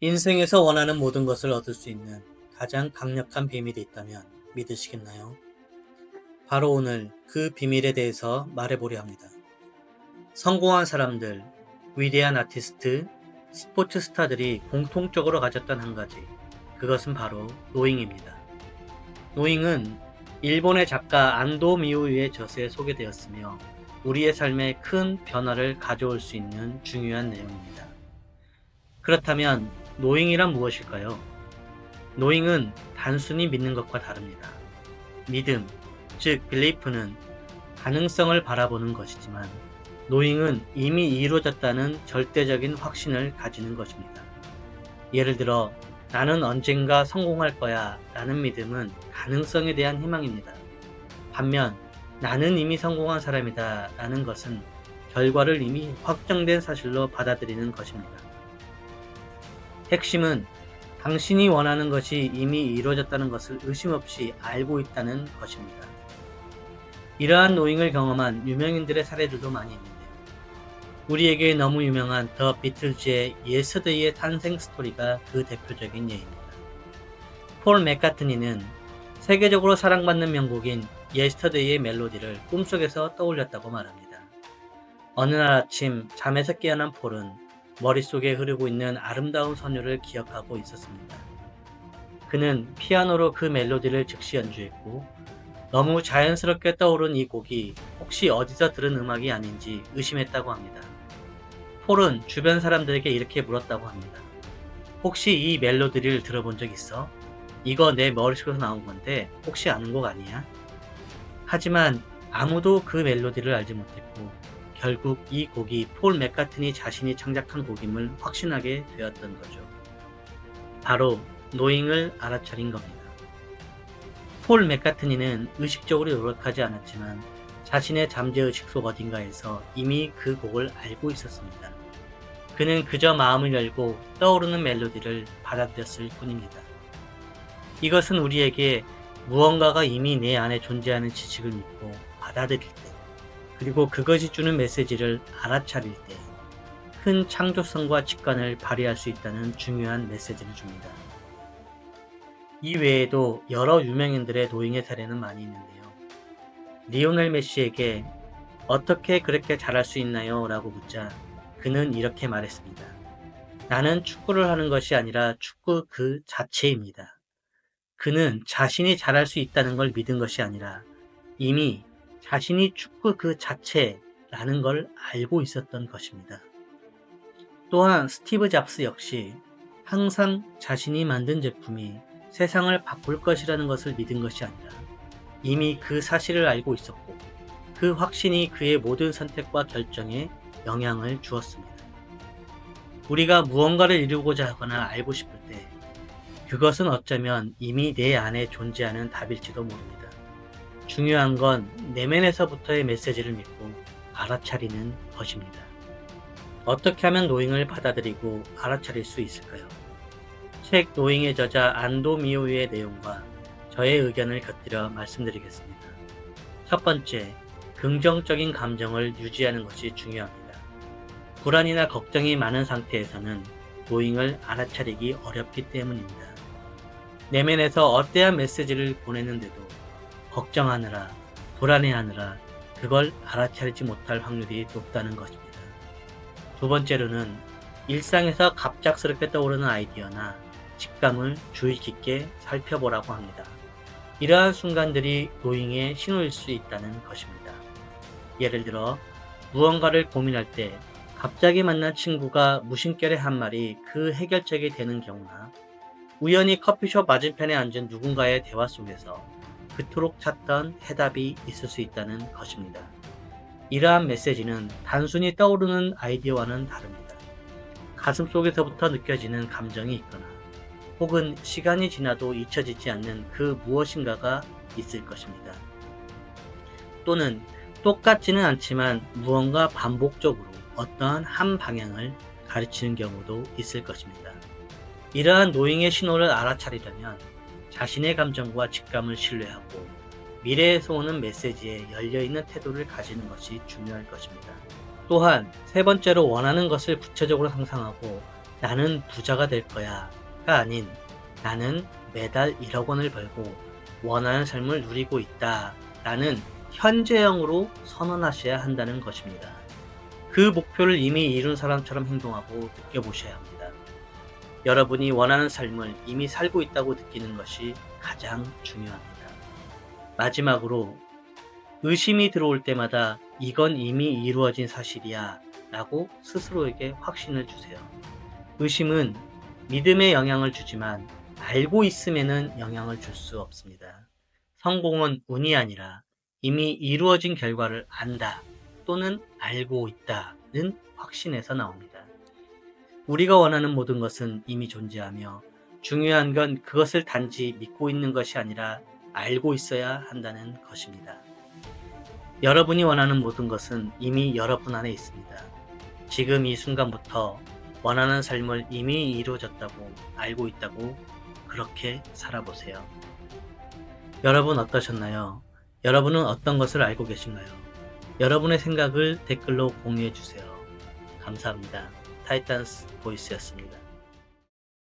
인생에서 원하는 모든 것을 얻을 수 있는 가장 강력한 비밀이 있다면 믿으시겠나요? 바로 오늘 그 비밀에 대해서 말해보려 합니다. 성공한 사람들, 위대한 아티스트, 스포츠 스타들이 공통적으로 가졌던 한 가지, 그것은 바로 노잉입니다. 노잉은 일본의 작가 안도 미우유의 저서에 소개되었으며 우리의 삶에 큰 변화를 가져올 수 있는 중요한 내용입니다. 그렇다면 노잉이란 무엇일까요? 노잉은 단순히 믿는 것과 다릅니다. 믿음, 즉 빌리프는 가능성을 바라보는 것이지만 노잉은 이미 이루어졌다는 절대적인 확신을 가지는 것입니다. 예를 들어 나는 언젠가 성공할 거야 라는 믿음은 가능성에 대한 희망입니다. 반면 나는 이미 성공한 사람이다 라는 것은 결과를 이미 확정된 사실로 받아들이는 것입니다. 핵심은 당신이 원하는 것이 이미 이루어졌다는 것을 의심 없이 알고 있다는 것입니다. 이러한 노잉을 경험한 유명인들의 사례들도 많이 있는데요. 우리에게 너무 유명한 더 비틀즈의 예스데이의 탄생 스토리가 그 대표적인 예입니다. 폴 맥카트니는 세계적으로 사랑받는 명곡인 예스터데이의 멜로디를 꿈속에서 떠올렸다고 말합니다. 어느 날 아침 잠에서 깨어난 폴은 머릿속에 흐르고 있는 아름다운 선율을 기억하고 있었습니다. 그는 피아노로 그 멜로디를 즉시 연주했고 너무 자연스럽게 떠오른 이 곡이 혹시 어디서 들은 음악이 아닌지 의심했다고 합니다. 폴은 주변 사람들에게 이렇게 물었다고 합니다. 혹시 이 멜로디를 들어본 적 있어? 이거 내 머릿속에서 나온 건데 혹시 아는 곡 아니야? 하지만 아무도 그 멜로디를 알지 못했고 결국 이 곡이 폴 맥카트니 자신이 창작한 곡임을 확신하게 되었던 거죠. 바로 노잉을 알아차린 겁니다. 폴 맥카트니는 의식적으로 노력하지 않았지만 자신의 잠재의식 속 어딘가에서 이미 그 곡을 알고 있었습니다. 그는 그저 마음을 열고 떠오르는 멜로디를 받아들였을 뿐입니다. 이것은 우리에게 무언가가 이미 내 안에 존재하는 지식을 믿고 받아들일 때, 그리고 그것이 주는 메시지를 알아차릴 때, 큰 창조성과 직관을 발휘할 수 있다는 중요한 메시지를 줍니다. 이 외에도 여러 유명인들의 노잉의 사례는 많이 있는데요. 리오넬 메시에게 어떻게 그렇게 잘할 수 있나요? 라고 묻자 그는 이렇게 말했습니다. 나는 축구를 하는 것이 아니라 축구 그 자체입니다. 그는 자신이 잘할 수 있다는 걸 믿은 것이 아니라 이미 자신이 축구 그 자체라는 걸 알고 있었던 것입니다. 또한 스티브 잡스 역시 항상 자신이 만든 제품이 세상을 바꿀 것이라는 것을 믿은 것이 아니라 이미 그 사실을 알고 있었고 그 확신이 그의 모든 선택과 결정에 영향을 주었습니다. 우리가 무언가를 이루고자 하거나 알고 싶을 때 그것은 어쩌면 이미 내 안에 존재하는 답일지도 모릅니다. 중요한 건 내면에서부터의 메시지를 믿고 알아차리는 것입니다. 어떻게 하면 노잉을 받아들이고 알아차릴 수 있을까요? 책 노잉의 저자 안도 미오의 내용과 저의 의견을 곁들여 말씀드리겠습니다. 첫 번째, 긍정적인 감정을 유지하는 것이 중요합니다. 불안이나 걱정이 많은 상태에서는 노잉을 알아차리기 어렵기 때문입니다. 내면에서 어떠한 메시지를 보내는데도 걱정하느라, 불안해하느라 그걸 알아차리지 못할 확률이 높다는 것입니다. 두 번째로는 일상에서 갑작스럽게 떠오르는 아이디어나 직감을 주의 깊게 살펴보라고 합니다. 이러한 순간들이 노잉의 신호일 수 있다는 것입니다. 예를 들어 무언가를 고민할 때 갑자기 만난 친구가 무심결에 한 말이 그 해결책이 되는 경우나 우연히 커피숍 맞은편에 앉은 누군가의 대화 속에서 그토록 찾던 해답이 있을 수 있다는 것입니다. 이러한 메시지는 단순히 떠오르는 아이디어와는 다릅니다. 가슴 속에서부터 느껴지는 감정이 있거나 혹은 시간이 지나도 잊혀지지 않는 그 무엇인가가 있을 것입니다. 또는 똑같지는 않지만 무언가 반복적으로 어떠한 한 방향을 가르치는 경우도 있을 것입니다. 이러한 노잉의 신호를 알아차리려면 자신의 감정과 직감을 신뢰하고 미래에서 오는 메시지에 열려있는 태도를 가지는 것이 중요할 것입니다. 또한 세 번째로 원하는 것을 구체적으로 상상하고 나는 부자가 될 거야가 아닌 나는 매달 1억 원을 벌고 원하는 삶을 누리고 있다 라는 현재형으로 선언하셔야 한다는 것입니다. 그 목표를 이미 이룬 사람처럼 행동하고 느껴보셔야 합니다. 여러분이 원하는 삶을 이미 살고 있다고 느끼는 것이 가장 중요합니다. 마지막으로 의심이 들어올 때마다 이건 이미 이루어진 사실이야 라고 스스로에게 확신을 주세요. 의심은 믿음에 영향을 주지만 알고 있음에는 영향을 줄 수 없습니다. 성공은 운이 아니라 이미 이루어진 결과를 안다 또는 알고 있다는 확신에서 나옵니다. 우리가 원하는 모든 것은 이미 존재하며 중요한 건 그것을 단지 믿고 있는 것이 아니라 알고 있어야 한다는 것입니다. 여러분이 원하는 모든 것은 이미 여러분 안에 있습니다. 지금 이 순간부터 원하는 삶을 이미 이루어졌다고 알고 있다고 그렇게 살아보세요. 여러분 어떠셨나요? 여러분은 어떤 것을 알고 계신가요? 여러분의 생각을 댓글로 공유해 주세요. 감사합니다. 타이탄스 보이스였습니다.